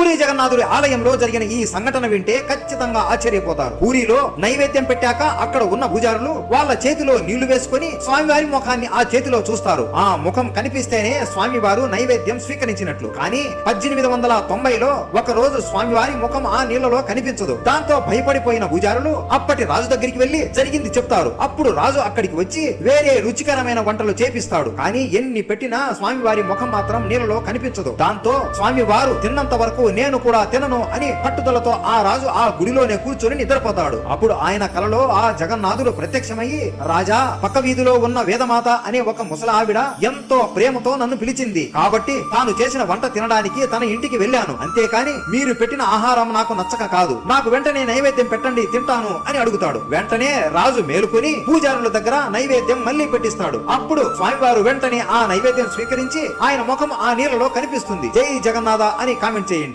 పూరి జగన్నాథుడి ఆలయంలో జరిగిన ఈ సంఘటన వింటే ఖచ్చితంగా ఆశ్చర్యపోతారు. పూరిలో నైవేద్యం పెట్టాక అక్కడ ఉన్న పూజారులు వాళ్ళ చేతిలో నీళ్ళు వేసుకొని స్వామివారి ముఖాన్ని ఆ చేతిలో చూస్తారు. ఆ ముఖం కనిపిస్తేనే స్వామివారు నైవేద్యం స్వీకరించినట్లు. కానీ పద్దెనిమిది వందల తొంభైలో ఒక రోజు స్వామివారి ముఖం ఆ నీళ్ళలో కనిపించదు. దాంతో భయపడిపోయిన పూజారులు అప్పటి రాజు దగ్గరికి వెళ్ళి జరిగింది చెప్తారు. అప్పుడు రాజు అక్కడికి వచ్చి వేరే రుచికరమైన వంటలు చేపిస్తాడు. కానీ ఎన్ని పెట్టినా స్వామివారి ముఖం మాత్రం నీళ్ళలో కనిపించదు. దాంతో స్వామివారు తిన్నంత వరకు నేను కూడా తినను అని పట్టుదలతో ఆ రాజు ఆ గుడిలోనే కూర్చొని నిద్రపోతాడు. అప్పుడు ఆయన కలలో ఆ జగన్నాథుడు ప్రత్యక్షమయ్యి రాజా పక్క వీధిలో ఉన్న వేదమాత అనే ఒక ముసలి ఆవిడ ఎంతో ప్రేమతో నన్ను పిలిచింది. కాబట్టి తాను చేసిన వంట తినడానికి తన ఇంటికి వెళ్ళాను. అంతేకాని మీరు పెట్టిన ఆహారం నాకు నచ్చక కాదు. నాకు వెంటనే నైవేద్యం పెట్టండి తింటాను అని అడుగుతాడు. వెంటనే రాజు మేలుకొని పూజారుల దగ్గర నైవేద్యం మళ్ళీ పెట్టిస్తాడు. అప్పుడు స్వామివారు వెంటనే ఆ నైవేద్యం స్వీకరించి ఆయన ముఖం ఆ నీళ్ళలో కనిపిస్తుంది. జై జగన్నాథ అని కామెంట్ చేయండి.